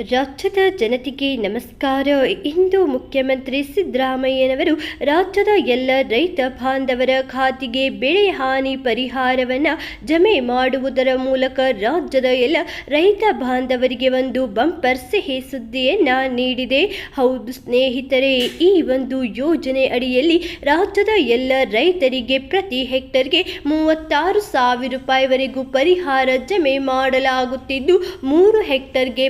ರಾಜ್ಯದ ಜನತೆಗೆ ನಮಸ್ಕಾರ. ಇಂದು ಮುಖ್ಯಮಂತ್ರಿ ಸಿದ್ದರಾಮಯ್ಯನವರು ರಾಜ್ಯದ ಎಲ್ಲ ರೈತ ಬಾಂಧವರ ಖಾತೆಗೆ ಬೆಳೆ ಹಾನಿ ಪರಿಹಾರವನ್ನು ಜಮೆ ಮಾಡುವುದರ ಮೂಲಕ ರಾಜ್ಯದ ಎಲ್ಲ ರೈತ ಬಾಂಧವರಿಗೆ ಒಂದು ಬಂಪರ್ ಸಿಹಿ ಸುದ್ದಿಯನ್ನು ನೀಡಿದೆ. ಹೌದು ಸ್ನೇಹಿತರೆ, ಈ ಒಂದು ಯೋಜನೆ ಅಡಿಯಲ್ಲಿ ರಾಜ್ಯದ ಎಲ್ಲ ರೈತರಿಗೆ ಪ್ರತಿ ಹೆಕ್ಟರ್ಗೆ ಮೂವತ್ತಾರು ಸಾವಿರ ರೂಪಾಯಿವರೆಗೂ ಪರಿಹಾರ ಜಮೆ ಮಾಡಲಾಗುತ್ತಿದ್ದು, ಮೂರು ಹೆಕ್ಟರ್ಗೆ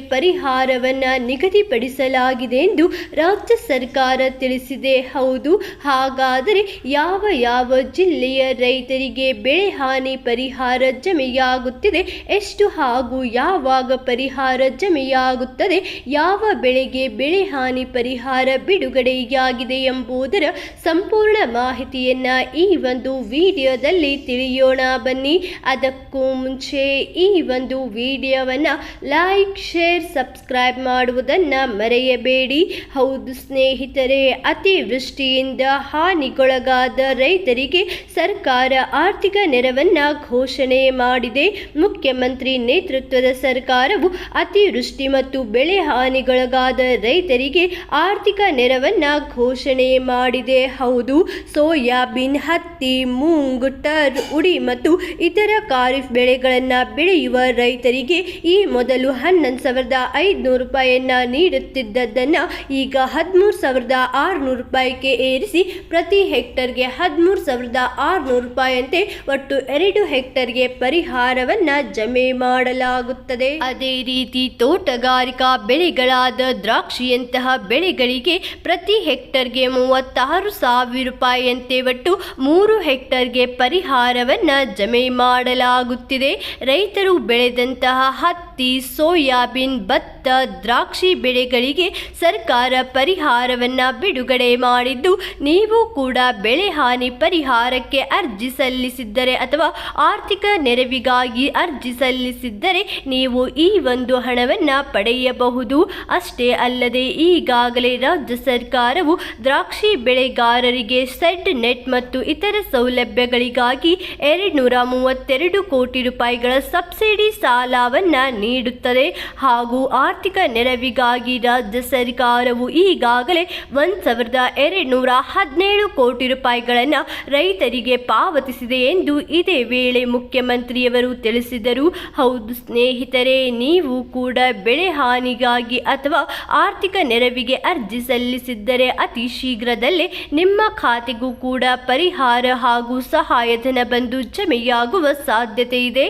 ಪರಿಹಾರವನ್ನು ನಿಗದಿಪಡಿಸಲಾಗಿದೆ ಎಂದು ರಾಜ್ಯ ಸರ್ಕಾರ ತಿಳಿಸಿದೆ. ಹೌದು, ಹಾಗಾದರೆ ಯಾವ ಯಾವ ಜಿಲ್ಲೆಯ ರೈತರಿಗೆ ಬೆಳೆ ಹಾನಿ ಪರಿಹಾರ ಜಮೆಯಾಗುತ್ತಿದೆ, ಎಷ್ಟು ಹಾಗೂ ಯಾವಾಗ ಪರಿಹಾರ ಜಮೆಯಾಗುತ್ತದೆ, ಯಾವ ಬೆಳೆಗೆ ಬೆಳೆ ಹಾನಿ ಪರಿಹಾರ ಬಿಡುಗಡೆಯಾಗಿದೆ ಎಂಬುದರ ಸಂಪೂರ್ಣ ಮಾಹಿತಿಯನ್ನ ಈ ಒಂದು ವಿಡಿಯೋದಲ್ಲಿ ತಿಳಿಯೋಣ ಬನ್ನಿ. ಅದಕ್ಕೂ ಮುಂಚೆ ಈ ಒಂದು ವಿಡಿಯೋವನ್ನು ಲೈಕ್, ಶೇರ್, ಸಬ್ಸ್ಕ್ರೈಬ್ ಮಾಡುವುದನ್ನು ಮರೆಯಬೇಡಿ. ಹೌದು ಸ್ನೇಹಿತರೆ, ಅತಿವೃಷ್ಟಿಯಿಂದ ಹಾನಿಗೊಳಗಾದ ರೈತರಿಗೆ ಸರ್ಕಾರ ಆರ್ಥಿಕ ನೆರವನ್ನು ಘೋಷಣೆ ಮಾಡಿದೆ. ಮುಖ್ಯಮಂತ್ರಿ ನೇತೃತ್ವದ ಸರ್ಕಾರವು ಅತಿವೃಷ್ಟಿ ಮತ್ತು ಬೆಳೆ ಹಾನಿಗೊಳಗಾದ ರೈತರಿಗೆ ಆರ್ಥಿಕ ನೆರವನ್ನು ಘೋಷಣೆ ಮಾಡಿದೆ. ಹೌದು, ಸೋಯಾಬೀನ್, ಹತ್ತಿ, ಮೂಂಗ್, ಟರ್, ಉಡಿ ಮತ್ತು ಇತರ ಖಾರಿಫ್ ಬೆಳೆಗಳನ್ನು ಬೆಳೆಯುವ ರೈತರಿಗೆ ಈ ಮೊದಲು ಹನ್ನೊಂದು ಸಾವಿರದ ಐದುನೂರು ರೂಪಾಯಿಯನ್ನ ನೀಡುತ್ತಿದ್ದದ್ದನ್ನು ಈಗ ಹದಿಮೂರು ಸಾವಿರದ ಆರುನೂರು ರೂಪಾಯಿಗೆ ಏರಿಸಿ ಪ್ರತಿ ಹೆಕ್ಟರ್ಗೆ ಹದಿಮೂರು ಸಾವಿರದ ಆರುನೂರು ರೂಪಾಯಿಯಂತೆ ಒಟ್ಟು ಎರಡು ಹೆಕ್ಟರ್ಗೆ ಪರಿಹಾರವನ್ನ ಜಮೆ ಮಾಡಲಾಗುತ್ತದೆ. ಅದೇ ರೀತಿ ತೋಟಗಾರಿಕಾ ಬೆಳೆಗಳಾದ ದ್ರಾಕ್ಷಿಯಂತಹ ಬೆಳೆಗಳಿಗೆ ಪ್ರತಿ ಹೆಕ್ಟರ್ಗೆ ಮೂವತ್ತಾರು ಸಾವಿರ ರೂಪಾಯಿಯಂತೆ ಒಟ್ಟು ಮೂರು ಹೆಕ್ಟರ್ಗೆ ಪರಿಹಾರವನ್ನ ಜಮೆ ಮಾಡಲಾಗುತ್ತಿದೆ. ರೈತರು ಬೆಳೆದಂತಹ ಹತ್ತಿ, ಸೋಯಾಬೀನ್, ಭತ್ತ ದ್ರಾಕ್ಷಿ ಬೆಳೆಗಳಿಗೆ ಸರ್ಕಾರ ಪರಿಹಾರವನ್ನ ಬಿಡುಗಡೆ ಮಾಡಿದ್ದು, ನೀವು ಕೂಡ ಬೆಳೆ ಹಾನಿ ಪರಿಹಾರಕ್ಕೆ ಅರ್ಜಿ ಸಲ್ಲಿಸಿದ್ದರೆ ಅಥವಾ ಆರ್ಥಿಕ ನೆರವಿಗಾಗಿ ಅರ್ಜಿ ಸಲ್ಲಿಸಿದ್ದರೆ ನೀವು ಈ ಒಂದು ಹಣವನ್ನ ಪಡೆಯಬಹುದು. ಅಷ್ಟೇ ಅಲ್ಲದೆ, ಈಗಾಗಲೇ ರಾಜ್ಯ ಸರ್ಕಾರವು ದ್ರಾಕ್ಷಿ ಬೆಳೆಗಾರರಿಗೆ ಸೆಡ್ ನೆಟ್ ಮತ್ತು ಇತರ ಸೌಲಭ್ಯಗಳಿಗಾಗಿ ಎರಡ್ನೂರ ಮೂವತ್ತೆರಡು ಕೋಟಿ ರೂಪಾಯಿಗಳ ಸಬ್ಸಿಡಿ ಸಾಲವನ್ನು ನೀಡುತ್ತದೆ ಹಾಗೂ ಆರ್ಥಿಕ ನೆರವಿಗಾಗಿ ರಾಜ್ಯ ಸರ್ಕಾರವು ಈಗಾಗಲೇ ಒಂದು ಸಾವಿರದ ಎರಡು ನೂರ ಹದಿನೇಳು ಕೋಟಿ ರೂಪಾಯಿಗಳನ್ನು ರೈತರಿಗೆ ಪಾವತಿಸಿದೆ ಎಂದು ಇದೇ ವೇಳೆ ಮುಖ್ಯಮಂತ್ರಿಯವರು ತಿಳಿಸಿದರು. ಹೌದು ಸ್ನೇಹಿತರೆ, ನೀವು ಕೂಡ ಬೆಳೆ ಹಾನಿಗಾಗಿ ಅಥವಾ ಆರ್ಥಿಕ ನೆರವಿಗೆ ಅರ್ಜಿ ಸಲ್ಲಿಸಿದ್ದರೆ ಅತಿ ಶೀಘ್ರದಲ್ಲೇ ನಿಮ್ಮ ಖಾತೆಗೂ ಕೂಡ ಪರಿಹಾರ ಹಾಗೂ ಸಹಾಯಧನ ಬಂದು ಜಮೆಯಾಗುವ ಸಾಧ್ಯತೆ ಇದೆ.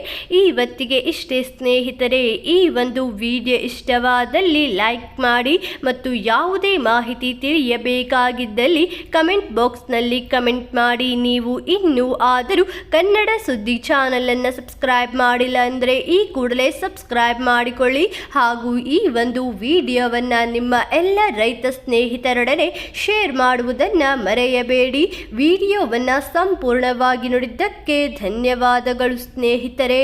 ಇವತ್ತಿಗೆ ಇಷ್ಟೇ ಸ್ನೇಹಿತರೆ, ಈ ಒಂದು ವಿಡಿಯೋ ಇಷ್ಟವಾದಲ್ಲಿ ಲೈಕ್ ಮಾಡಿ ಮತ್ತು ಯಾವುದೇ ಮಾಹಿತಿ ತಿಳಿಯಬೇಕಾಗಿದ್ದಲ್ಲಿ ಕಮೆಂಟ್ ಬಾಕ್ಸ್ನಲ್ಲಿ ಕಮೆಂಟ್ ಮಾಡಿ. ನೀವು ಇನ್ನೂ ಆದರೂ ಕನ್ನಡ ಸುದ್ದಿ ಚಾನಲನ್ನು ಸಬ್ಸ್ಕ್ರೈಬ್ ಮಾಡಿಲ್ಲ ಅಂದರೆ ಈ ಕೂಡಲೇ ಸಬ್ಸ್ಕ್ರೈಬ್ ಮಾಡಿಕೊಳ್ಳಿ. ಹಾಗೂ ಈ ಒಂದು ವಿಡಿಯೋವನ್ನು ನಿಮ್ಮ ಎಲ್ಲ ರೈತ ಸ್ನೇಹಿತರೊಡನೆ ಶೇರ್ ಮಾಡುವುದನ್ನು ಮರೆಯಬೇಡಿ. ವಿಡಿಯೋವನ್ನು ಸಂಪೂರ್ಣವಾಗಿ ನೋಡಿದ್ದಕ್ಕೆ ಧನ್ಯವಾದಗಳು ಸ್ನೇಹಿತರೆ.